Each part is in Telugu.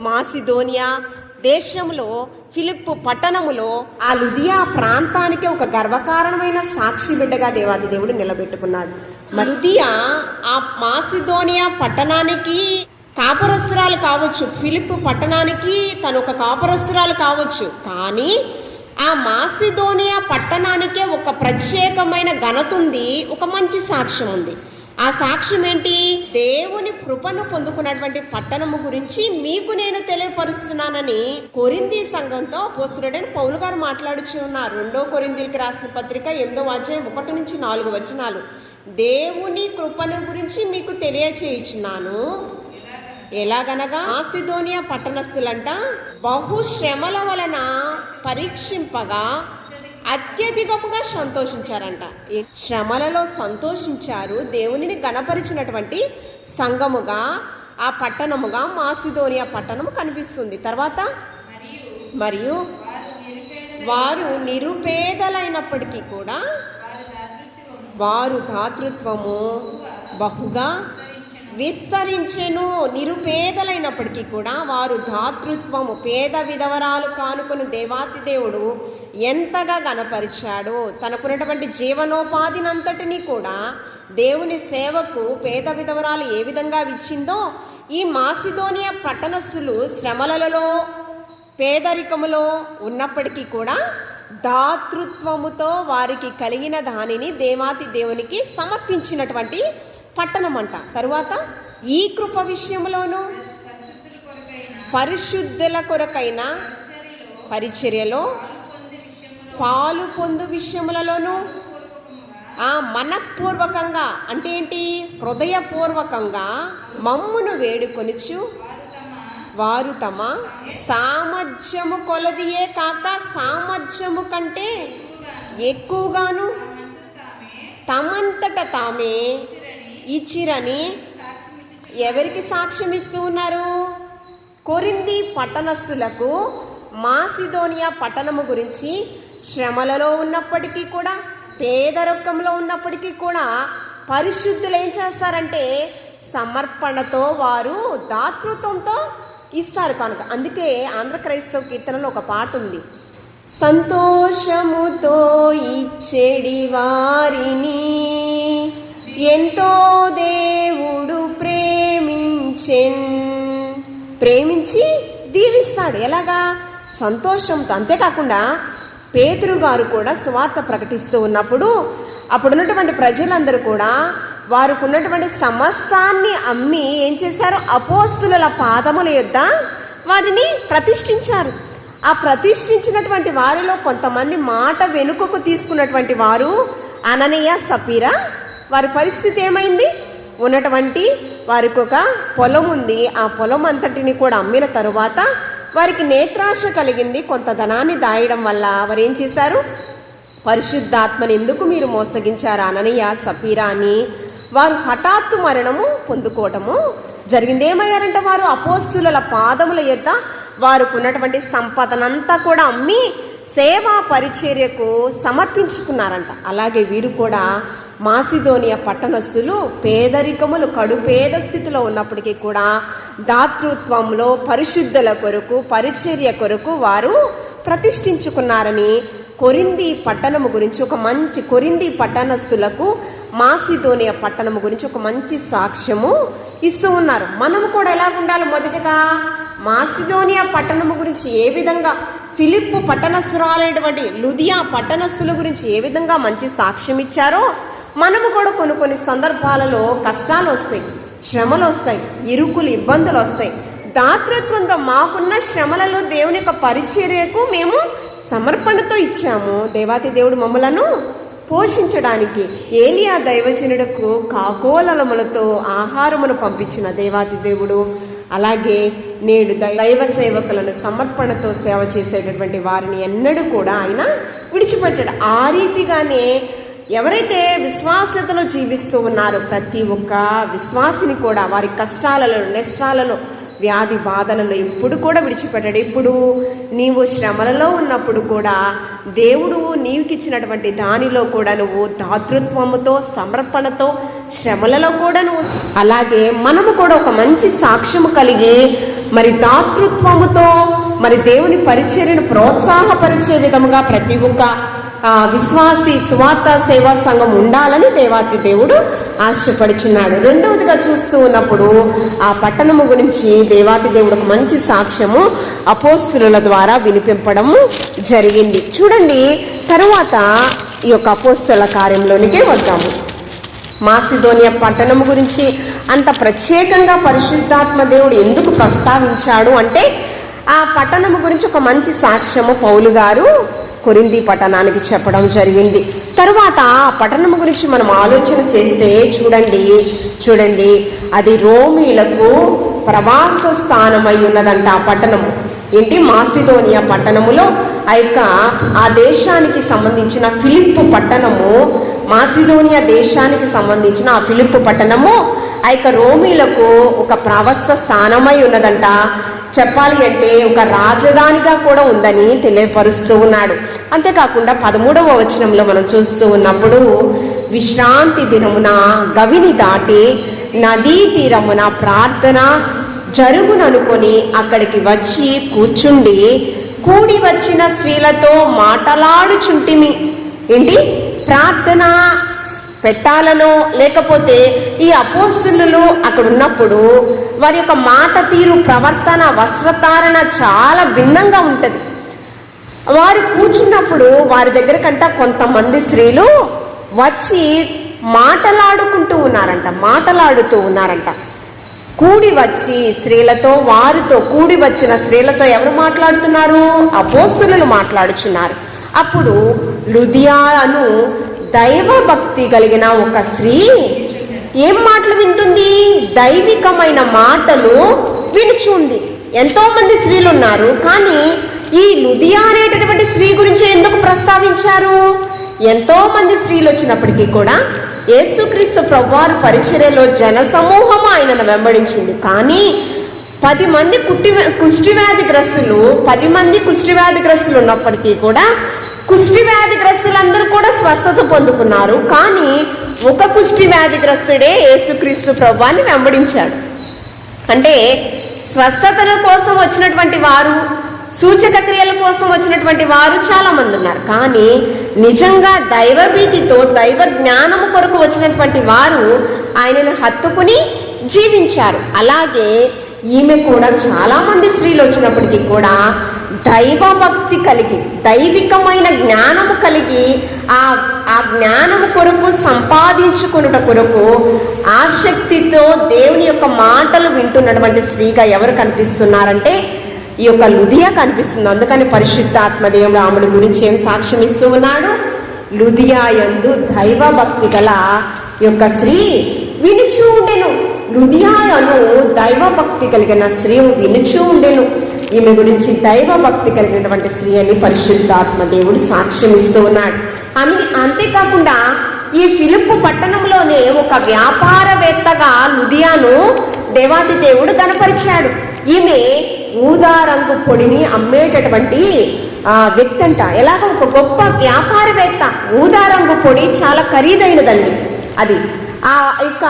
మాసిదోనియా దేశంలో ఫిలిప్పు పట్టణములో ఆ లుదియా ప్రాంతానికి ఒక గర్వకారణమైన సాక్షి బిడ్డగా దేవాది దేవుడు నిలబెట్టుకున్నాడు. లుదియా ఆ మాసిదోనియా పట్టణానికి కాపరస్త్రాలు కావచ్చు ఫిలిప్పు పట్టణానికి తను ఒక కాపరస్త్రాలు కావచ్చు కానీ ఆ మాసిదోనియా పట్టణానికే ఒక ప్రత్యేకమైన ఘనత ఉంది ఒక మంచి సాక్ష్యం ఉంది. ఆ సాక్ష్యం ఏంటి దేవుని కృపను పొందుకున్నటువంటి పట్టణము గురించి మీకు నేను తెలియపరుస్తున్నానని కొరింది సంఘంతో పోస్తుడని పౌలు గారు మాట్లాడుచు ఉన్నారు. రెండో కొరిందీలకి రాసిన పత్రిక ఎనిమిదో అధ్యాయం ఒకటి నుంచి నాలుగు వచనాలు. దేవుని కృపను గురించి మీకు తెలియచేయుచున్నాను. ఎలాగనగా? ఆసిదోనియా పట్టణస్థులంట బహు శ్రమల వలన పరీక్షింపగా అత్యధికముగా సంతోషించారంట. ఈ శ్రమలలో సంతోషించారు దేవునిని గణపరిచినటువంటి సంఘముగా ఆ పట్టణముగా మాసిదోనియా పట్టణము కనిపిస్తుంది. తర్వాత మరియు వారు నిరుపేదలైనప్పటికీ కూడా వారు దాతృత్వము బహుగా విస్తరించెను నిరుపేదలైనప్పటికీ కూడా వారు దాతృత్వము పేద విధవరాలు కానుకొని దేవాతి దేవుడు ఎంతగా గనపరిచాడు తనకున్నటువంటి జీవనోపాధినంతటినీ కూడా దేవుని సేవకు పేద విధవరాలు ఏ విధంగా ఇచ్చిందో ఈ మాసిదోనియా పట్టణస్థులు శ్రమలలో పేదరికములో ఉన్నప్పటికీ కూడా దాతృత్వముతో వారికి కలిగిన దానిని దేవాతి దేవునికి సమర్పించినటువంటి పట్టణం అంట తరువాత ఈ కృప విషయంలోనూ పరిశుద్ధుల కొరకైన పరిచర్యలో పాలు పొందు విషయములలోనూ ఆ మనపూర్వకంగా అంటే ఏంటి? హృదయపూర్వకంగా మమ్మును వేడుకొనిచు వారు తమ సామర్థ్యము కొలదియే కాక సామర్థ్యము కంటే ఎక్కువగాను తమంతట తామే ఇచ్చిరని ఎవరికి సాక్ష్యం ఇస్తూ ఉన్నారు? కొరింది పట్టణస్థులకు మాసిదోనియా పట్టణము గురించి శ్రమలలో ఉన్నప్పటికీ కూడా పేదరకంలో ఉన్నప్పటికీ కూడా పరిశుద్ధులు ఏం చేస్తారంటే సమర్పణతో వారు దాతృత్వంతో ఇస్తారు కనుక. అందుకే ఆంధ్ర క్రైస్తవ కీర్తనలో ఒక పాట ఉంది. సంతోషముతో ఇచ్చేడి వారిని ఎంతో ప్రేమించెన్ ప్రేమించి దీవిస్తాడు. ఎలాగా? సంతోషంతో అంతేకాకుండా పేతురు గారు కూడా సువార్త ప్రకటిస్తూ ఉన్నప్పుడు అప్పుడున్నటువంటి ప్రజలందరూ కూడా వారికి ఉన్నటువంటి సమస్తాన్ని అమ్మి ఏం చేశారు? అపోస్తుల పాదముల యొద్ద వారిని ప్రతిష్ఠించారు. ఆ ప్రతిష్ఠించినటువంటి వారిలో కొంతమంది మాట వెనుకకు తీసుకున్నటువంటి వారు అననీయ సపీరా. వారి పరిస్థితి ఏమైంది? ఉన్నటువంటి వారికి ఒక పొలం ఉంది. ఆ పొలం అంతటిని కూడా అమ్మిన తరువాత వారికి నేత్రాశ కలిగింది. కొంత ధనాన్ని దాయడం వల్ల వారు ఏం చేశారు? పరిశుద్ధాత్మని ఎందుకు మీరు మోసగించారు? అననయ్య సపీరా అని వారు హఠాత్తు మరణము పొందుకోవటము జరిగింది ఏమయ్యారంటే వారు అపోస్తుల పాదముల యొద్ద వారికి ఉన్నటువంటి సంపదనంతా కూడా అమ్మి సేవా పరిచర్యకు సమర్పించుకున్నారంట. అలాగే వీరు కూడా మాసిదోనియ పట్టణస్థులు పేదరికములు కడు పేద స్థితిలో ఉన్నప్పటికీ కూడా దాతృత్వంలో పరిశుద్ధుల కొరకు పరిచర్య కొరకు వారు ప్రతిష్ఠించుకున్నారని కొరింది పట్టణము గురించి ఒక మంచి కొరింది పట్టణస్థులకు మాసిదోనియ పట్టణము గురించి ఒక మంచి సాక్ష్యము ఇస్తూ ఉన్నారు. మనము కూడా ఎలా ఉండాలి మొదటగా? మాసిదోనియా పట్టణము గురించి ఏ విధంగా ఫిలిప్పు పట్టణస్థురాలైనటువంటి లుదియా పట్టణస్థుల గురించి ఏ విధంగా మంచి సాక్ష్యం ఇచ్చారో మనము కూడా కొన్ని కొన్ని సందర్భాలలో కష్టాలు వస్తాయి శ్రమలు వస్తాయి ఇరుకులు ఇబ్బందులు వస్తాయి. దాతృత్వంతో మాకున్న శ్రమలలో దేవుని యొక్క పరిచర్యకు మేము సమర్పణతో ఇచ్చాము. దేవాతి దేవుడు మమ్మలను పోషించడానికి ఏలియా దైవజనుడుకు కాకోలలములతో ఆహారమును పంపించిన దేవాతి దేవుడు. అలాగే నేడు దైవ సేవకులను సమర్పణతో సేవ చేసేటటువంటి వారిని ఎన్నడూ కూడా ఆయన విడిచిపెట్టాడు. ఆ రీతిగానే ఎవరైతే విశ్వాసతలో జీవిస్తూ ఉన్నారో ప్రతి ఒక్క విశ్వాసిని కూడా వారి కష్టాలలో నష్టాలలో వ్యాధి బాధలలో ఎప్పుడు కూడా విడిచిపెట్టాడు. ఇప్పుడు నీవు శ్రమలలో ఉన్నప్పుడు కూడా దేవుడు నీవుకిచ్చినటువంటి దానిలో కూడా నువ్వు దాతృత్వముతో సమర్పణతో శ్రమలలో కూడా నువ్వు అలాగే మనము కూడా ఒక మంచి సాక్ష్యము కలిగి మరి దాతృత్వముతో మరి దేవుని పరిచర్యను ప్రోత్సాహపరిచే విధముగా ప్రతి ఒక్క విశ్వాసి సువార్త సేవా సంఘం ఉండాలని దేవాతి దేవుడు ఆశపడుచున్నాడు. రెండవదిగా చూస్తూ ఉన్నప్పుడు ఆ పట్టణము గురించి దేవాతి దేవుడు ఒక మంచి సాక్ష్యము అపోస్తుల ద్వారా వినిపింపడము జరిగింది. చూడండి తరువాత ఈ యొక్క అపోస్తుల కార్యంలోనికే వద్దాము. మాసిదోనియా పట్టణం గురించి అంత ప్రత్యేకంగా పరిశుద్ధాత్మ దేవుడు ఎందుకు ప్రస్తావించాడు అంటే ఆ పట్టణము గురించి ఒక మంచి సాక్ష్యము పౌలు గారు కొరింది పట్టణానికి చెప్పడం జరిగింది. తరువాత ఆ పట్టణం గురించి మనం ఆలోచన చేస్తే చూడండి చూడండి అది రోమీలకు ప్రవాస స్థానమై ఉన్నదంట ఆ పట్టణము ఏంటి? మాసిలోనియా పట్టణములో ఆ యొక్క ఆ దేశానికి సంబంధించిన ఫిలిప్ పట్టణము మాసిలోనియా దేశానికి సంబంధించిన ఆ ఫిలిప్ పట్టణము ఆ యొక్క రోమీలకు ఒక ప్రవస్థ స్థానమై ఉన్నదంట. చెప్పాలి అంటే ఒక రాజధానిగా కూడా ఉందని తెలియపరుస్తూ ఉన్నాడు. అంతేకాకుండా పదమూడవ వచనంలో మనం చూస్తూ ఉన్నప్పుడు విశ్రాంతి దినమున గవిని దాటి నదీ తీరమున ప్రార్థన జరుగుననుకొని అక్కడికి వచ్చి కూర్చుండి కూడి వచ్చిన స్త్రీలతో మాటలాడుచుంటిమి. ఏంటి? ప్రార్థన పెట్టాలనో లేకపోతే ఈ అపోస్తులు అక్కడ ఉన్నప్పుడు వారి యొక్క మాట తీరు ప్రవర్తన వస్త్రధారణ చాలా భిన్నంగా ఉంటుంది. వారు కూర్చున్నప్పుడు వారి దగ్గర కంట కొంతమంది స్త్రీలు వచ్చి మాటలాడుకుంటూ ఉన్నారంట మాటలాడుతూ ఉన్నారంట. కూడి వచ్చి స్త్రీలతో వారితో కూడి వచ్చిన స్త్రీలతో ఎవరు మాట్లాడుతున్నారు? అపోస్తులు మాట్లాడుచున్నారు. అప్పుడు లుదియాను భక్తి కలిగిన ఒక స్త్రీ ఏం మాటలు వింటుంది? దైవికమైన మాటలు వినుచుంది ఎంతో మంది స్త్రీలు ఉన్నారు. కానీ ఈ లుదియా అనేటటువంటి స్త్రీ గురించి ఎందుకు ప్రస్తావించారు? ఎంతో మంది స్త్రీలు వచ్చినప్పటికీ కూడా యేసుక్రీస్తు ప్రభువారు పరిచర్యలో జన ఆయనను వెంబడించింది. కానీ పది మంది కుట్టి కుష్టివ్యాధిగ్రస్తులు పది మంది కుష్టివ్యాధిగ్రస్తులు ఉన్నప్పటికీ కూడా కుష్టి వ్యాధిగ్రస్తులందరూ కూడా స్వస్థత పొందుకున్నారు. కానీ ఒక కుష్టి వ్యాధిగ్రస్తుడే యేసుక్రీస్తు ప్రభాన్ని వెంబడించాడు. అంటే స్వస్థతల కోసం వచ్చినటువంటి వారు సూచక క్రియల కోసం వచ్చినటువంటి వారు చాలా మంది ఉన్నారు. కానీ నిజంగా దైవభీతితో దైవ జ్ఞానము కొరకు వచ్చినటువంటి వారు ఆయనను హత్తుకుని జీవించారు. అలాగే ఈమె కూడా చాలామంది స్త్రీలు వచ్చినప్పటికీ కూడా దైవభక్తి కలిగి దైవికమైన జ్ఞానము కలిగి ఆ ఆ జ్ఞానము కొరకు సంపాదించుకున్నట కొరకు ఆసక్తితో దేవుని యొక్క మాటలు వింటున్నటువంటి స్త్రీగా ఎవరు కనిపిస్తున్నారంటే ఈ యొక్క లుధియా కనిపిస్తుంది. అందుకని పరిశుద్ధాత్మ దేవుడు ఆమెను గురించి ఏం సాక్ష్యం ఇస్తూ ఉన్నాడు? లుధియా యందు దైవభక్తి గల ఈ యొక్క స్త్రీ వినిచూ ఉండెను హృదయాలను దైవభక్తి కలిగిన స్త్రీ నిలిచి ఉండేను. ఈమె గురించి దైవభక్తి కలిగినటువంటి స్త్రీ అని పరిశుద్ధాత్మ దేవుడు సాక్ష్యం ఇస్తూ ఉన్నాడు. ఆమె అంతేకాకుండా ఈ ఫిలిప్పు పట్టణంలోనే ఒక వ్యాపారవేత్తగా లుదియాను దేవాది దేవుడు కనపరిచాడు. ఈమె ఊదా రంగు పొడిని అమ్మేటటువంటి ఆ, వ్యక్తి అంట ఎలాగ ఒక గొప్ప వ్యాపారవేత్త. ఊదా రంగు పొడి చాలా ఖరీదైనదండి. అది ఆ యొక్క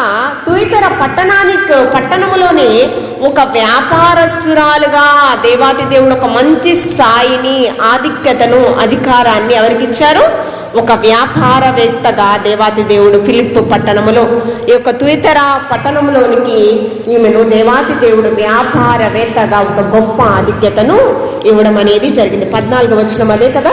తుయితర పట్టణానికి పట్టణములోనే ఒక వ్యాపారస్తురాలుగా దేవాతి దేవుడు ఒక మంచి స్థాయిని ఆధిక్యతను అధికారాన్ని ఎవరికి ఇచ్చారు ఒక వ్యాపారవేత్తగా దేవాతి దేవుడు ఫిలిప్ పట్టణములో ఈ యొక్క తుయితర పట్టణంలోనికి ఈమెను దేవాతి దేవుడు వ్యాపారవేత్తగా ఒక గొప్ప ఆధిక్యతను ఇవ్వడం అనేది జరిగింది. పద్నాలుగు వచ్చిన అదే కదా?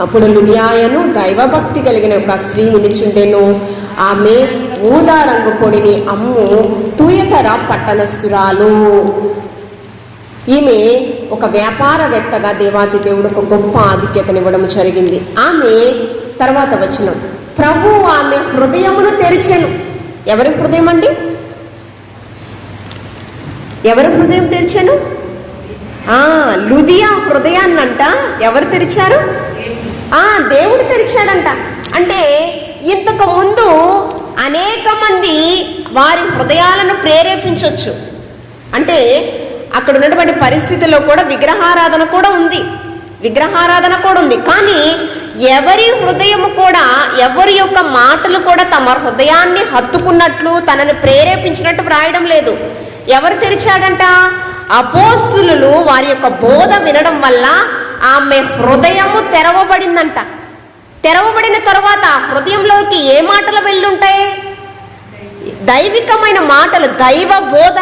అప్పుడు లుదియాయను దైవభక్తి కలిగిన ఒక స్త్రీ నిలుచుండెను. ఆమె ఊదా రంగు పొడిని అమ్ము తూయతర పట్టణస్థురాలు. ఈమె ఒక వ్యాపారవేత్తగా దేవాతి దేవుడు ఒక గొప్ప ఆధిక్యతనివ్వడం జరిగింది. ఆమె తర్వాత వచ్చిన ప్రభు ఆమె హృదయమును తెరిచెను. ఎవరి హృదయం అండి? ఎవరి హృదయం తెరిచాను? లుదియా హృదయాన్నంట. ఎవరు తెరిచారు? ఆ దేవుడు తెరిచాడంట. అంటే ఇంతకు ముందు అనేక మంది వారి హృదయాలను ప్రేరేపించవచ్చు అంటే అక్కడ ఉన్నటువంటి పరిస్థితిలో కూడా విగ్రహారాధన కూడా ఉంది. విగ్రహారాధన కూడా ఉంది. కానీ ఎవరి హృదయము కూడా ఎవరి యొక్క మాటలు కూడా తమ హృదయాన్ని హత్తుకున్నట్లు తనని ప్రేరేపించినట్టు వ్రాయడం లేదు. ఎవరు తెరిచాడంట? అపోస్తులు వారి యొక్క బోధ వినడం వల్ల ఆమె హృదయము తెరవబడిందంట. తెరవబడిన తర్వాత ఆ హృదయంలోకి ఏ మాటలు వెళ్ళుంటాయి? దైవికమైన మాటలు దైవ బోధ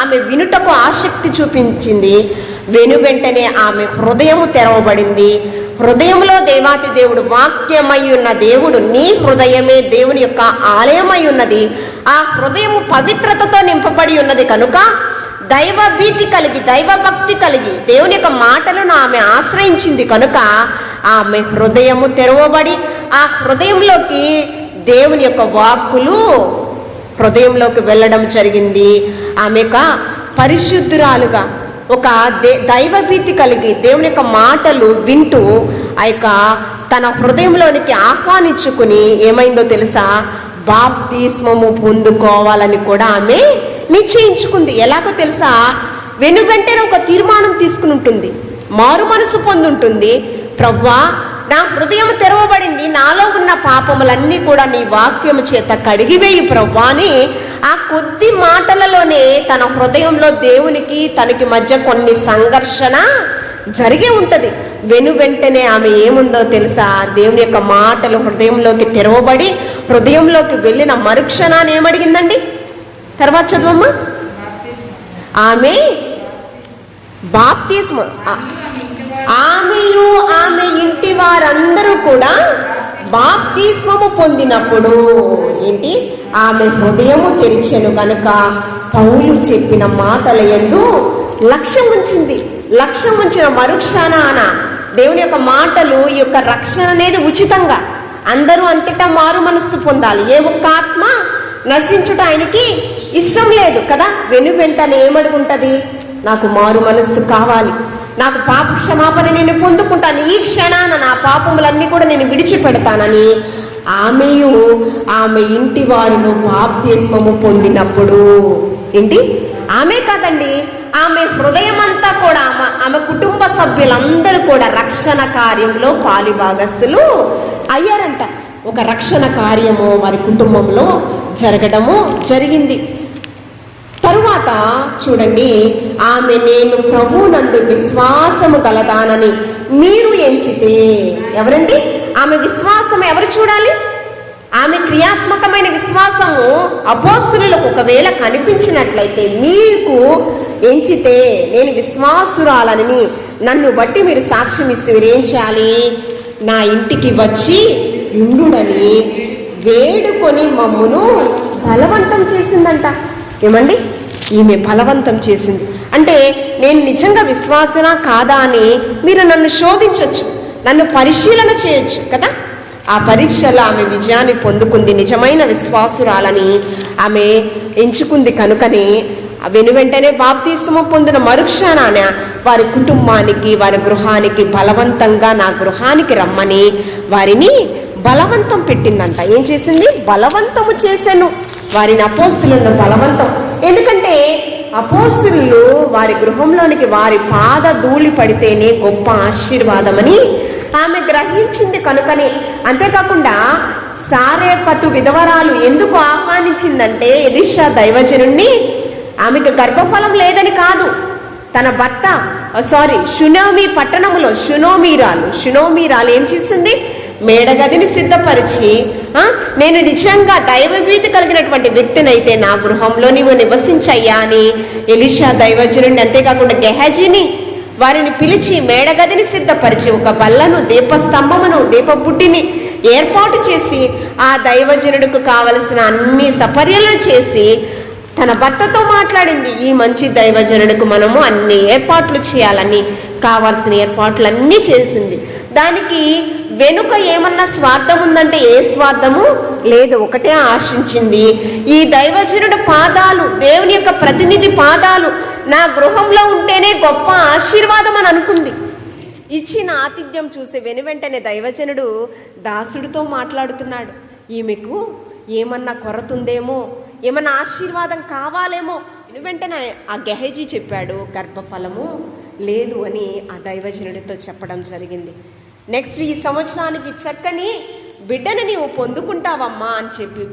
ఆమె వినుటకు ఆసక్తి చూపించింది. వెను వెంటనే ఆమె హృదయము తెరవబడింది. హృదయంలో దేవాతి దేవుడు వాక్యమై ఉన్న దేవుడు నీ హృదయమే దేవుని యొక్క ఆలయమై ఉన్నది. ఆ హృదయము పవిత్రతతో నింపబడి ఉన్నది కనుక దైవ భీతి కలిగి దైవ భక్తి కలిగి దేవుని యొక్క మాటలను ఆమె ఆశ్రయించింది కనుక ఆమె హృదయము తెరవబడి ఆ హృదయంలోకి దేవుని యొక్క వాక్కులు హృదయంలోకి వెళ్ళడం జరిగింది. ఆమె యొక్క పరిశుద్ధురాలుగా ఒక దే దైవభీతి కలిగి దేవుని యొక్క మాటలు వింటూ ఆ యొక్క తన హృదయంలోనికి ఆహ్వానించుకుని ఏమైందో తెలుసా? బాప్తిస్మము పొందుకోవాలని కూడా ఆమె నిశ్చయించుకుంది. ఎలాగో తెలుసా? వెనుగంటనే ఒక తీర్మానం తీసుకుని ఉంటుంది. మారు మనసు పొందుంటుంది. ప్రవ్వా నా హృదయం తెరవబడింది. నాలో ఉన్న పాపములన్నీ కూడా నీ వాక్యము చేత కడిగివేయి ప్రవ్వా అని ఆ కొద్ది మాటలలోనే తన హృదయంలో దేవునికి తనకి మధ్య కొన్ని సంఘర్షణ జరిగే ఉంటుంది. వెను వెంటనే ఆమె ఏముందో తెలుసా? దేవుని యొక్క మాటలు హృదయంలోకి తెరవబడి హృదయంలోకి వెళ్ళిన మరుక్షణాన్ని ఏమడిగిందండి? తర్వాత చదవమ్మా. ఆమె బాప్తిస్మ. ఆమెయు ఆమె ఇంటి వారందరూ కూడా బాప్తిస్మము పొందినప్పుడు ఏంటి? ఆమె హృదయము తెరిచెను కనుక పౌలు చెప్పిన మాటల ఎందు లక్ష్యం ఉంచింది. లక్ష్యం ఉంచిన మరుక్షణాన దేవుని యొక్క మాటలు ఈ యొక్క రక్షణ అనేది ఉచితంగా అందరూ అంతటా మారు మనస్సు పొందాలి. ఏ ఒక్క ఆత్మ నశించుట ఆయనకి ఇష్టం లేదు కదా? వెను వెంటనే ఏమడుగుంటది? నాకు మారు మనస్సు కావాలి. నాకు పాప క్షమాపణ నేను పొందుకుంటాను. ఈ క్షణాన నా పాపములన్నీ కూడా నేను విడిచిపెడతానని ఆమెయు ఆమె ఇంటి వారిను బాప్తిస్మము పొందినప్పుడు. ఏంటి? ఆమె కాదండి ఆమె హృదయం అంతా కూడా ఆమె ఆమె కుటుంబ సభ్యులందరూ కూడా రక్షణ కార్యంలో పాలిభాగస్తులు అయ్యారంట. ఒక రక్షణ కార్యము వారి కుటుంబంలో జరగడము జరిగింది. తరువాత చూడండి ఆమె నేను ప్రభునందు విశ్వాసము కలదానని మీరు ఎంచితే ఎవరండి? ఆమె విశ్వాసం ఎవరు చూడాలి? ఆమె క్రియాత్మకమైన విశ్వాసము అపోస్తులకు ఒకవేళ కనిపించినట్లయితే మీకు ఎంచితే నేను విశ్వాసురాలని నన్ను బట్టి మీరు సాక్ష్యం ఇస్తే మీరు ఏం చేయాలి? నా ఇంటికి వచ్చి ఉండుడని వేడుకొని మమ్మును బలవంతం చేసిందంట. ఏమండి? ఈమె బలవంతం చేసింది. అంటే నేను నిజంగా విశ్వాసనా కాదా అని మీరు నన్ను శోధించవచ్చు నన్ను పరిశీలన చేయొచ్చు కదా? ఆ పరీక్షలో ఆమె విజయాన్ని పొందుకుంది నిజమైన విశ్వాసురాలని ఆమె ఎంచుకుంది కనుకనే వెను వెంటనే బాప్తీసము పొందిన మరుక్షణాన వారి కుటుంబానికి వారి గృహానికి బలవంతంగా నా గృహానికి రమ్మని వారిని బలవంతం పెట్టిందంట. ఏం చేసింది? బలవంతము చేశాను. వారిని అపోస్తులను బలవంతం. ఎందుకంటే అపోస్తులు వారి గృహంలోనికి వారి పాద ధూళి పడితేనే గొప్ప ఆశీర్వాదమని ఆమె గ్రహించింది కనుకనే. అంతేకాకుండా సారేపతు విధవరాలు ఎందుకు ఆహ్వానించిందంటే ఎలిషా దైవజనుణ్ణి ఆమెకు గర్భఫలం లేదని కాదు. తన భర్త సారీ షునోమి పట్టణములో షునోమీరాలు. షునోమీరాలు ఏం చేసింది? మేడగదిని సిద్ధపరిచి నేను నిజంగా దైవభీతి కలిగినటువంటి వ్యక్తినైతే నా గృహంలో నీవు నివసించయ్యా అని ఎలిషా దైవజనుడిని అంతేకాకుండా గెహజీని వారిని పిలిచి మేడగదిని సిద్ధపరిచి ఒక బల్లను దీపస్తంభమును దీపబుడ్డిని ఏర్పాటు చేసి ఆ దైవజనుడికి కావలసిన అన్ని సపర్యలను చేసి తన భర్తతో మాట్లాడింది. ఈ మంచి దైవజనుడికి మనము అన్ని ఏర్పాట్లు చేయాలని కావాల్సిన ఏర్పాట్లన్నీ చేసింది. దానికి వెనుక ఏమన్నా స్వార్థం ఉందంటే ఏ స్వార్థము? లేదు ఒకటే ఆశించింది. ఈ దైవజనుడి పాదాలు దేవుని యొక్క ప్రతినిధి పాదాలు నా గృహంలో ఉంటేనే గొప్ప ఆశీర్వాదం అని అనుకుంది. ఇచ్చిన ఆతిథ్యం చూసే వెనువెంటనే దైవజనుడు దాసుడితో మాట్లాడుతున్నాడు. ఈమెకు ఏమన్నా కొరతుందేమో? ఏమన్నా ఆశీర్వాదం కావాలేమో? వెంటనే ఆ గెహజీ చెప్పాడు గర్భఫలము లేదు అని ఆ దైవజనుడితో చెప్పడం జరిగింది. నెక్స్ట్ ఈ సంవత్సరానికి చక్కని బిడ్డను నీవు పొందుకుంటావమ్మా అని చెప్పి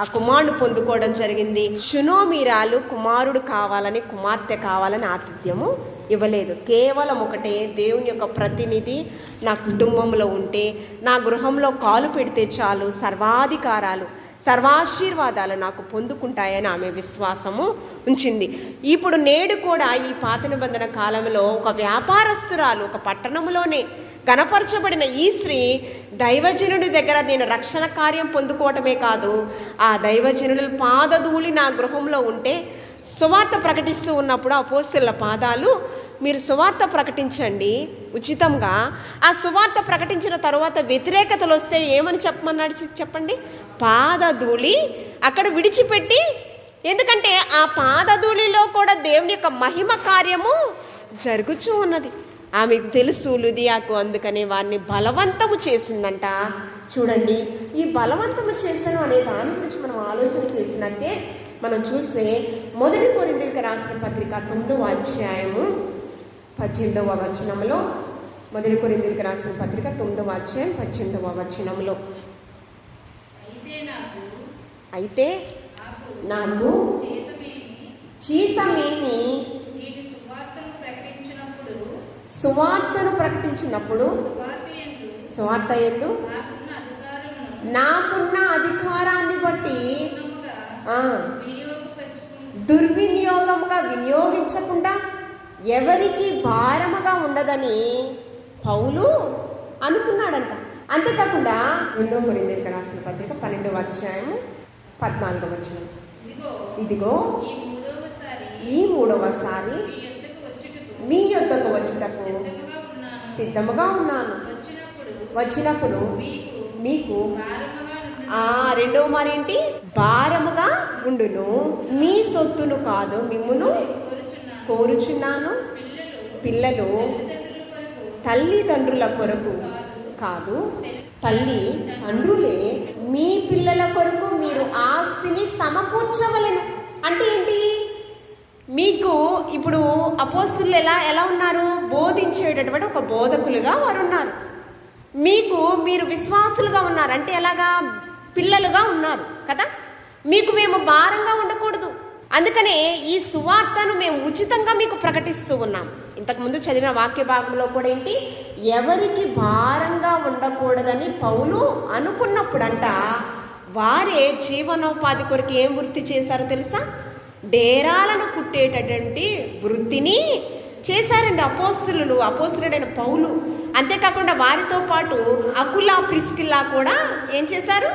ఆ కుమారుడు పొందుకోవడం జరిగింది. షునోమీరాలు కుమారుడు కావాలని కుమార్తె కావాలని ఆతిథ్యము ఇవ్వలేదు. కేవలం ఒకటే దేవుని యొక్క ప్రతినిధి నా కుటుంబంలో ఉంటే నా గృహంలో కాలు పెడితే చాలు సర్వాధికారాలు సర్వాశీర్వాదాలు నాకు పొందుకుంటాయని ఆమె విశ్వాసము ఉంచింది. ఇప్పుడు నేడు కూడా ఈ పాత నిబంధన కాలంలో ఒక వ్యాపారస్తురాలు ఒక పట్టణంలోనే కనపరచబడిన ఈ స్త్రీ దైవజనుడి దగ్గర నేను రక్షణ కార్యం పొందుకోవటమే కాదు ఆ దైవజనుడు పాదధూళి నా గృహంలో ఉంటే సువార్త ప్రకటిస్తూ ఉన్నప్పుడు అపోస్తుల పాదాలు మీరు సువార్త ప్రకటించండి. ఉచితంగా ఆ సువార్త ప్రకటించిన తర్వాత వ్యతిరేకతలు వస్తే ఏమని చెప్పమన్నాడు చెప్పండి? పాదధూళి. అక్కడ విడిచిపెట్టి ఎందుకంటే ఆ పాదధూళిలో కూడా దేవుని యొక్క మహిమ కార్యము జరుగుచూ ఉన్నది. ఆమెకు తెలుసు లుదియాకు అందుకనే వారిని బలవంతము చేసిందంట. చూడండి ఈ బలవంతము చేసను అనే దాని గురించి మనం ఆలోచన చేసినట్టే మనం చూస్తే మొదటి కొరిందీలకు రాసిన పత్రిక తొమ్మిదవ అధ్యాయము పద్దెనిమిదవ వచనంలో మొదటి కొరిందీలకు రాసిన పత్రిక తొమ్మిదవ అధ్యాయం పద్దెనిమిదవ వచనంలో. అయితే నాకు జీతమేమి జీతమేమి నేను సువార్తను ప్రకటించినప్పుడు సువార్తను ప్రకటించినప్పుడు సువార్త ఎందు నాకున్న అధికారాన్ని బట్టి దుర్వినియోగముగా వినియోగించకుండా ఎవరికి భారముగా ఉండదని పౌలు అనుకున్నాడంట. అంతేకాకుండా రెండో కొరిందేక రాసిన పత్రిక పన్నెండవ అధ్యాయము పద్నాలుగవ వచనం. ఇదిగో ఈ మూడవసారి మీ యొద్దకు వచ్చుటకు సిద్ధముగా ఉన్నాను. వచ్చినప్పుడు మీకు ఆ రెండవ మరేంటి భారముగా ఉండును. మీ సొత్తును కాదు మిమ్మును కోరుచున్నాను. పిల్లలు తల్లిదండ్రుల కొరకు కాదు. తల్లి తండ్రులే మీ పిల్లల కొరకు మీరు ఆస్తిని సమకూర్చవలెను. అంటే ఏంటి? మీకు ఇప్పుడు అపోస్తులు ఎలా ఎలా ఉన్నారు? బోధించేటటువంటి ఒక బోధకులుగా వారు ఉన్నారు మీకు మీరు విశ్వాసులుగా ఉన్నారు. అంటే ఎలాగా? పిల్లలుగా ఉన్నారు కదా? మీకు మేము భారంగా ఉండకూడదు. అందుకనే ఈ సువార్తను మేము ఉచితంగా మీకు ప్రకటిస్తూ ఉన్నాం. ఇంతకుముందు చదివిన వాక్య భాగంలో కూడా ఏంటి? ఎవరికి భారంగా ఉండకూడదని పౌలు అనుకున్నప్పుడంట వారే జీవనోపాధి కొరకు ఏం వృత్తి చేశారో తెలుసా? డేరాలను కుట్టేటటువంటి వృత్తిని చేశారండి అపోస్తులు అపోస్తుడైన పౌలు. అంతేకాకుండా వారితో పాటు అకులా ప్రిస్కిల్లా కూడా ఏం చేశారు?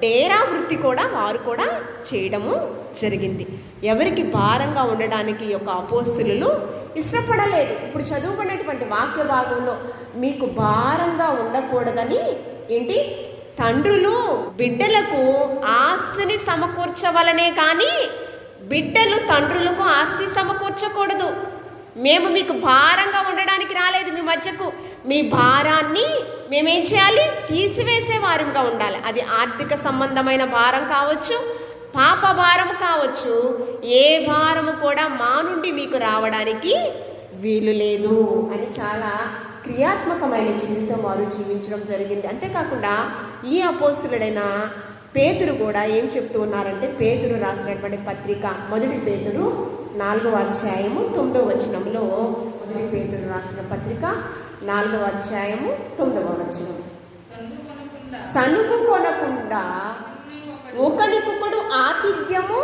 డేరా వృత్తి కూడా వారు కూడా చేయడము జరిగింది. ఎవరికి భారంగా ఉండడానికి యొక్క అపోస్తులు ఇష్టపడలేదు. ఇప్పుడు చదువుకున్నటువంటి వాక్య భాగంలో మీకు భారంగా ఉండకూడదని ఏంటి? తండ్రులు బిడ్డలకు ఆస్తిని సమకూర్చవలనే కానీ బిడ్డలు తండ్రులకు ఆస్తి సమకూర్చకూడదు. మేము మీకు భారంగా ఉండడానికి రాలేదు మీ మధ్యకు. మీ భారాన్ని మేమేం చేయాలి? తీసివేసే వారంగా ఉండాలి. అది ఆర్థిక సంబంధమైన భారం కావచ్చు పాప భారం కావచ్చు. ఏ భారము కూడా మా నుండి మీకు రావడానికి వీలు లేదు అని చాలా క్రియాత్మకమైన జీవితం వారు జీవించడం జరిగింది. అంతేకాకుండా ఈ అపోసులుడైన పేతురు కూడా ఏం చెప్తూ ఉన్నారంటే పేతురు రాసినటువంటి పత్రిక మొదటి పేతురు నాలుగవ అధ్యాయము తొమ్మిదవ వచనంలో మొదటి పేతురు రాసిన పత్రిక నాలుగవ అధ్యాయము తొమ్మిదవ వచనం. సనుకు కొనకుండా ఒకనికొకడు ఒకరికొకడు ఆతిథ్యము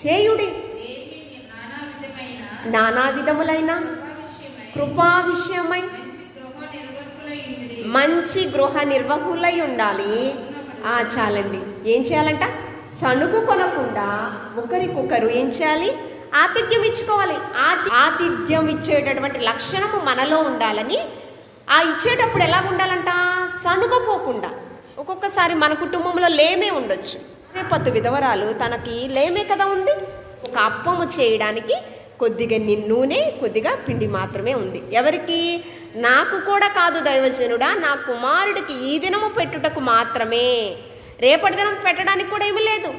చేయుడి. నానా విధములైన కృపా విషయమై మంచి గృహ నిర్వాహకులై నిర్వహులై ఉండాలి. చాలండి. ఏం చేయాలంట? సనుగు కొనకుండా ఒకరికొకరు ఏం చేయాలి? ఆతిథ్యం ఇచ్చుకోవాలి. ఆతి ఆతిథ్యం ఇచ్చేటటువంటి లక్షణము మనలో ఉండాలని ఆ ఇచ్చేటప్పుడు ఎలా ఉండాలంట? సనుగపోకుండా ఒక్కొక్కసారి మన కుటుంబంలో లేమే ఉండొచ్చు. రేపత్తు విధవరాలు తనకి లేమే కదా ఉంది? ఒక అప్పము చేయడానికి కొద్దిగా ని- నూనె కొద్దిగా పిండి మాత్రమే ఉంది. ఎవరికి? నాకు కూడా కాదు దైవజనుడా నా కుమారుడికి ఈ దినము పెట్టుటకు మాత్రమే. రేపటి దినం పెట్టడానికి కూడా ఏమీ లేదు.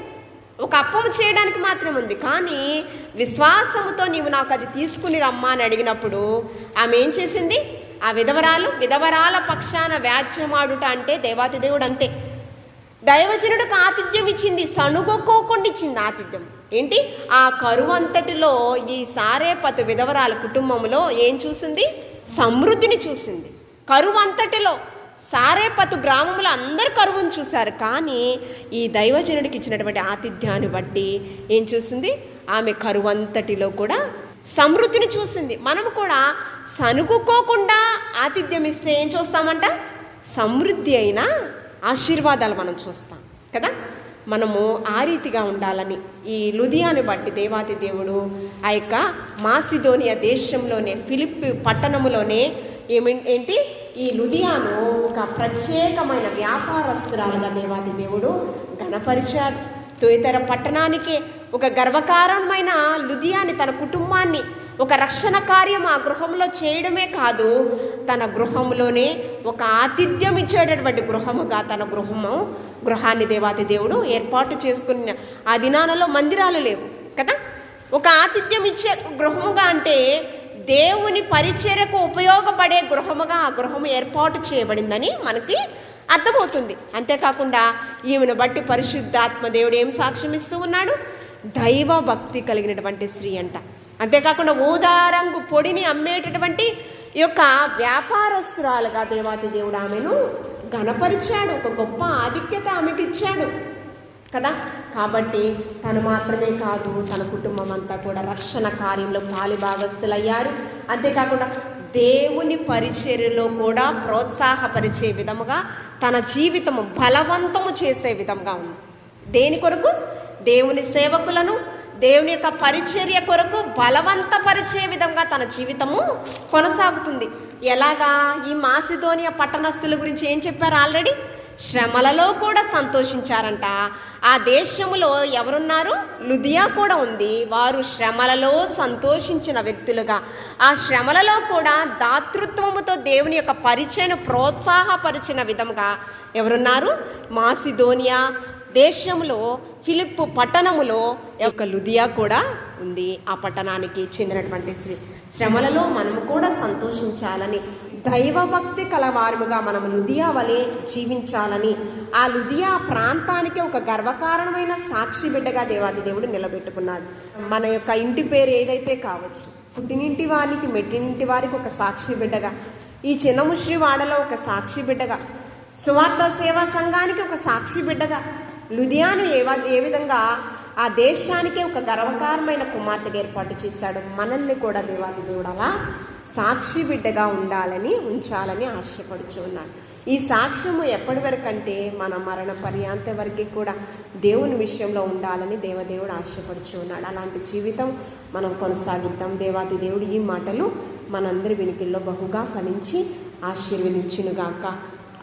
ఒక అప్పం చేయడానికి మాత్రమే ఉంది. కానీ విశ్వాసముతో నీవు నాకు అది తీసుకుని రమ్మా అని అడిగినప్పుడు ఆమె ఏం చేసింది? ఆ విధవరాలు విధవరాల పక్షాన వ్యాజ్యమాడుట అంటే దేవాతి దేవుడు అంతే. దైవజనుడికి ఆతిథ్యం ఇచ్చింది సనుగొక్కోకుండా ఇచ్చింది ఆతిథ్యం. ఏంటి? ఆ కరువంతటిలో ఈ సారేపతు విధవరాల కుటుంబంలో ఏం చూసింది? సమృద్ధిని చూసింది. కరువు అంతటిలో సారేపతు గ్రామంలో అందరు కరువును చూశారు. కానీ ఈ దైవజనుడికి ఇచ్చినటువంటి ఆతిథ్యాన్ని బట్టి ఏం చూసింది? ఆమె కరువు అంతటిలో కూడా సమృద్ధిని చూసింది. మనం కూడా సనుగుకోకుండా ఆతిథ్యం ఇస్తే ఏం చూస్తామంట? సమృద్ధి అయిన ఆశీర్వాదాలు మనం చూస్తాం. కదా? మనము ఆ రీతిగా ఉండాలని. ఈ లుధియాను బట్టి దేవాది దేవుడు ఆ యొక్క మాసిదోనియా దేశంలోనే ఫిలిప్ పట్టణములోనే ఏమి ఏంటి? ఈ లుధియాను ఒక ప్రత్యేకమైన వ్యాపారస్తురాలుగా దేవాది దేవుడు ఘనపరిచారు తొలితర పట్టణానికి ఒక గర్వకారణమైన లుధియాని తన కుటుంబాన్ని ఒక రక్షణ కార్యం ఆ గృహంలో చేయడమే కాదు తన గృహంలోనే ఒక ఆతిథ్యం ఇచ్చేటటువంటి గృహముగా తన గృహము గృహాన్ని దేవాతి దేవుడు ఏర్పాటు చేసుకున్న ఆ దినాలలో మందిరాలు లేవు కదా? ఒక ఆతిథ్యం ఇచ్చే గృహముగా అంటే దేవుని పరిచర్యకు ఉపయోగపడే గృహముగా ఆ గృహము ఏర్పాటు చేయబడిందని మనకి అర్థమవుతుంది. అంతేకాకుండా ఈమెను బట్టి పరిశుద్ధాత్మ దేవుడు ఏం సాక్ష్యం ఇస్తూ ఉన్నాడు? దైవ భక్తి కలిగినటువంటి స్త్రీ అంట. అంతేకాకుండా ఊదారంగు పొడిని అమ్మేటటువంటి యొక్క వ్యాపారస్తురాలుగా దేవాతి దేవుడు ఆమెను గణపరిచాడు ఒక గొప్ప ఆధిక్యత ఆమెకి ఇచ్చాడు కదా? కాబట్టి తను మాత్రమే కాదు తన కుటుంబం అంతా కూడా రక్షణ కార్యంలో పాలిభాగస్తులయ్యారు అంతేకాకుండా దేవుని పరిచర్యలో కూడా ప్రోత్సాహపరిచే విధముగా తన జీవితము బలవంతము చేసే విధంగా ఉంది. దేని కొరకు? దేవుని సేవకులను దేవుని యొక్క పరిచర్య కొరకు బలవంతపరిచే విధంగా తన జీవితము కొనసాగుతుంది. ఎలాగా? ఈ మాసిధోనియ పట్టణస్థుల గురించి ఏం చెప్పారు ఆల్రెడీ? శ్రమలలో కూడా సంతోషించారంట. ఆ దేశములో ఎవరున్నారు? లుదియా కూడా ఉంది. వారు శ్రమలలో సంతోషించిన వ్యక్తులుగా. ఆ శ్రమలలో కూడా దాతృత్వముతో దేవుని యొక్క పరిచయను ప్రోత్సాహపరిచిన విధముగా ఎవరున్నారు? మాసిదోనియా దేశంలో ఫిలిప్ పట్టణములో యొక్క లుదియా కూడా ఉంది. ఆ పట్టణానికి చెందినటువంటి శ్రీ శ్రమలలో మనము కూడా సంతోషించాలని దైవభక్తి కలవారుగా మనం లుధియా వలె జీవించాలని. ఆ లుధియా ప్రాంతానికి ఒక గర్వకారణమైన సాక్షి బిడ్డగా దేవాది దేవుడు నిలబెట్టుకున్నాడు. మన యొక్క ఇంటి పేరు ఏదైతే కావచ్చు పుట్టినింటి వారికి మెట్టినింటి వారికి ఒక సాక్షి బిడ్డగా ఈ చిన్నముశ్రీ వాడలో ఒక సాక్షి బిడ్డగా సువార్త సేవా సంఘానికి ఒక సాక్షి బిడ్డగా లుధియాను ఏ ఏ విధంగా ఆ దేశానికే ఒక గర్వకారమైన కుమార్తెగా ఏర్పాటు చేశాడు. మనల్ని కూడా దేవాది దేవుడు అలా సాక్షి బిడ్డగా ఉండాలని ఉంచాలని ఆశపడుచు ఉన్నాడు. ఈ సాక్ష్యము ఎప్పటి వరకు అంటే మన మరణ పర్యాంత వరకు కూడా దేవుని విషయంలో ఉండాలని దేవదేవుడు ఆశపడుచు ఉన్నాడు. అలాంటి జీవితం మనం కొనసాగిద్దాం. దేవాది దేవుడు ఈ మాటలు మనందరి వినికిల్లో బహుగా ఫలించి ఆశీర్వదించునుగాక.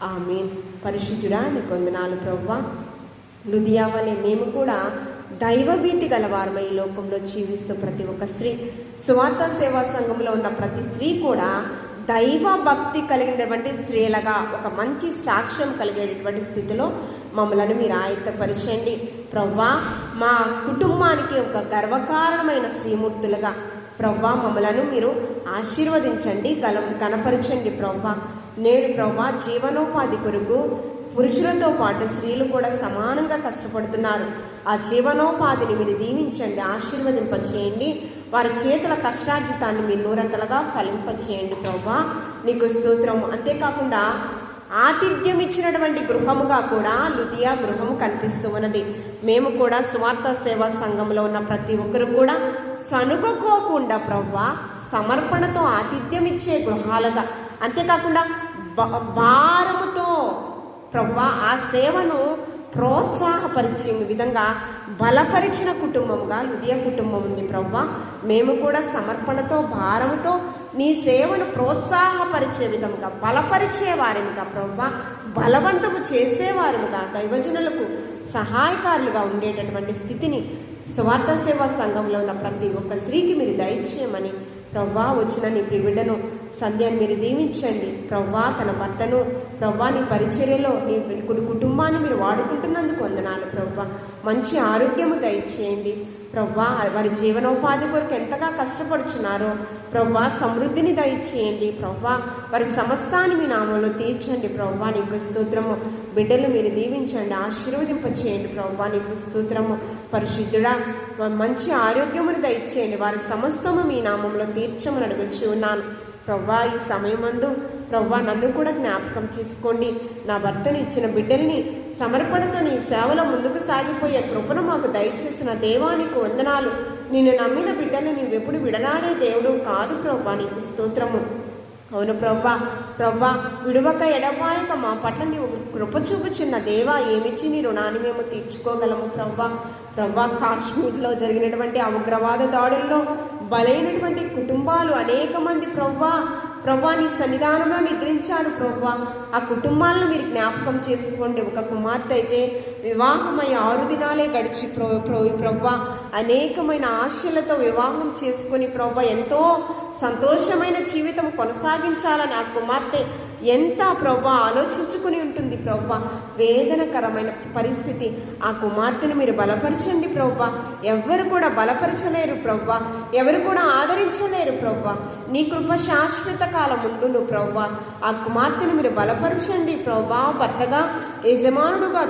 ఆమె పరిశుద్ధుడా నీకు వందనాలు ప్రవ్వా. లుదియా వలె మేము కూడా దైవభీతి గలవారమై ఈ లోకంలో జీవిస్తూ ప్రతి ఒక్క స్త్రీ. సువార్త సేవా సంఘంలో ఉన్న ప్రతి స్త్రీ కూడా దైవ భక్తి కలిగినటువంటి స్త్రీలుగా ఒక మంచి సాక్ష్యం కలిగేటటువంటి స్థితిలో మమ్మలను మీరు ఆయత్తపరిచండి. ప్రవ్వా మా కుటుంబానికి ఒక గర్వకారణమైన శ్రీమూర్తులుగా. ప్రవ్వా మమ్మలను మీరు ఆశీర్వదించండి గల గణపరచండి ప్రవ్వా. నేడు ప్రవ్వా జీవనోపాధి కొరకు పురుషులతో పాటు స్త్రీలు కూడా సమానంగా కష్టపడుతున్నారు. ఆ జీవనోపాధిని మీరు దీవించండి ఆశీర్వదింపచేయండి. వారి చేతుల కష్టార్జితాన్ని మీరు నూరంతలుగా ఫలింపచేయండి ప్రభా. నీకు స్తోత్రం అంతేకాకుండా ఆతిథ్యం ఇచ్చినటువంటి గృహముగా కూడా లుదియా గృహము కనిపిస్తూ ఉన్నది. మేము కూడా స్వార్థ సేవా సంఘంలో ఉన్న ప్రతి ఒక్కరు కూడా సనుగకోకుండా ప్రవ్వా సమర్పణతో ఆతిథ్యం ఇచ్చే గృహాలుగా. అంతేకాకుండా భారముతో ప్రవ్వా ఆ సేవను ప్రోత్సాహపరిచే విధంగా బలపరిచిన కుటుంబంగా హృదయ కుటుంబం ఉంది ప్రవ్వా. మేము కూడా సమర్పణతో భారముతో నీ సేవను ప్రోత్సాహపరిచే విధంగా బలపరిచే వారినిగా ప్రవ్వా. బలవంతము చేసేవారుగా దైవజనులకు సహాయకారులుగా ఉండేటటువంటి స్థితిని స్వార్థ సేవా సంఘంలో ఉన్న ప్రతి ఒక్క స్త్రీకి మీరు దయచేయమని ప్రవ్వా. వచ్చిన నీ ప్రివిడను సంధ్యాన్ని మీరు దీవించండి. ప్రవ్వా తన భర్తను ప్రవ్వా నీ పరిచర్యలో నీ కొన్ని కుటుంబాన్ని మీరు వాడుకుంటున్నందుకు వందనాలు ప్రవ్వా మంచి ఆరోగ్యము దయచేయండి. ప్రవ్వా వారి జీవనోపాధి కొరకు ఎంతగా కష్టపడుచున్నారో ప్రవ్వా సమృద్ధిని దయచేయండి ప్రవ్వా వారి సమస్తాన్ని మీ నామంలో తీర్చండి ప్రవ్వా నీకు స్తోత్రము. బిడ్డలు మీరు దీవించండి ఆశీర్వదింపచేయండి ప్రవ్వా నీకు స్తోత్రము. పరిశుద్ధుడా మంచి ఆరోగ్యమును దయచేయండి. వారి సమస్తము మీ నామంలో తీర్చమని అడుగుచు ఉన్నాను. ప్రవ్వా ఈ సమయమందు ప్రవ్వా నన్ను కూడా జ్ఞాపకం చేసుకోండి. నా భర్తను ఇచ్చిన బిడ్డల్ని సమర్పణతో నీ సేవలో ముందుకు సాగిపోయే కృపను మాకు దయచేసిన దేవానికి వందనాలు. నిన్ను నమ్మిన బిడ్డల్ని నీవెప్పుడు విడనాడే దేవుడు కాదు ప్రవ్వా నీకు స్తోత్రము. అవును ప్రవ్వా ప్రవ్వా విడువక ఎడపాయక మా పట్ల నీవు కృప చూపుచున్న దేవా ఏమిచ్చి నీ రుణాన్ని మేము తీర్చుకోగలము ప్రవ్వా? ప్రవ్వా కాశ్మీర్లో జరిగినటువంటి ఆ ఉగ్రవాద దాడుల్లో బలైనటువంటి కుటుంబాలు అనేక మంది ప్రవ్వా ప్రభా నీ సన్నిధానంలో నిద్రించారు ప్రభా. ఆ కుటుంబాలను మీరు జ్ఞాపకం చేసుకోండి. ఒక కుమార్తె అయితే వివాహమై ఆరు దినాలే గడిచి ప్రో ప్రో ప్రవ్వా. అనేకమైన ఆశలతో వివాహం చేసుకొని ప్రవ్వా ఎంతో సంతోషమైన జీవితం కొనసాగించాలని ఆ కుమార్తె ఎంత ప్రభా ఆలోచించుకుని ఉంటుంది ప్రభా వేదనకరమైన పరిస్థితి. ఆ కుమార్తెను మీరు బలపరచండి ప్రభా ఎవరు కూడా బలపరచలేరు ప్రభా ఎవరు కూడా ఆదరించలేరు ప్రభా నీ కృప శాశ్వత కాలం ఉండును ప్రభా ఆ కుమార్తెను మీరు బలపరచండి ప్రభా భర్తగా యజమానుడుగా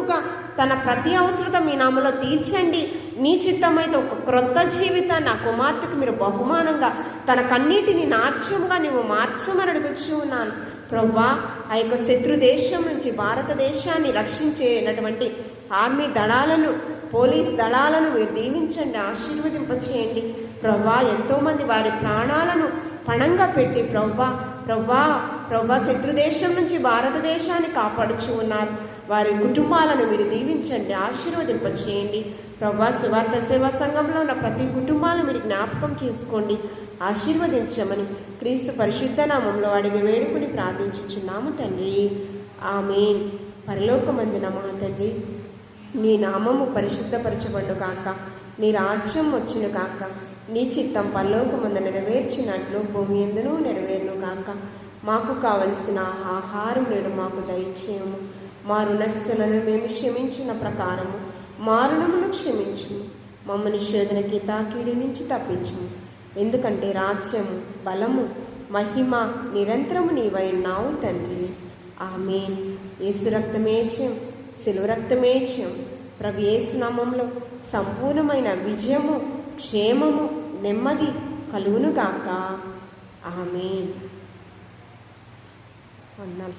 తోబుట్టుగా తన ప్రతి అవసరత మీ నామలో తీర్చండి. నీ చిత్తమైతే ఒక క్రొత్త జీవితాన్ని నా కుమార్తెకు మీరు బహుమానంగా తన కన్నీటిని నాట్యంగా నువ్వు మార్చమని అడుగుచూ ఉన్నాను. ప్రవ్వా ఆ యొక్క శత్రు దేశం నుంచి భారతదేశాన్ని రక్షించేటటువంటి ఆర్మీ దళాలను పోలీస్ దళాలను మీరు దీవించండి ఆశీర్వదింపచేయండి. ప్రవ్వా ఎంతోమంది వారి ప్రాణాలను పణంగా పెట్టి ప్రవ్వా ప్రవ్వా ప్రవ్వా శత్రు దేశం నుంచి భారతదేశాన్ని కాపాడుచు ఉన్నారు. వారి కుటుంబాలను మీరు దీవించండి ఆశీర్వదింపచేయండి. ప్రభా సువార్త సేవా సంఘంలో ఉన్న ప్రతి కుటుంబాలను మీరు జ్ఞాపకం చేసుకోండి ఆశీర్వదించమని క్రీస్తు పరిశుద్ధ నామంలో అడిగి వేడుకుని ప్రార్థించుచున్నాము తండ్రి. ఆమె పరలోకమందిన మా తండ్రి. నీ నామము పరిశుద్ధపరచబడు కాక నీ రాజ్యం వచ్చును కాక నీ చిత్తం పరలోకమందు నెరవేర్చినట్లు భూమి ఎందును నెరవేరును కాక మాకు కావలసిన ఆహారం నేడు మాకు దయచేయము. మా రుణస్సులను మేము క్షమించిన ప్రకారము మా రుణమును క్షమించు మమ్మల్ని శోధనకి తాకీడి నుంచి తప్పించు ఎందుకంటే రాజ్యము బలము మహిమ నిరంతరము నీవై ఉన్నావు తండ్రి. ఆమె యేసు రక్తమేచ్యం శిలువ రక్తమేచ్యం ప్రవేశనామంలో సంపూర్ణమైన విజయము క్షేమము నెమ్మది కలుగునుగాక. ఆమె వందనాలు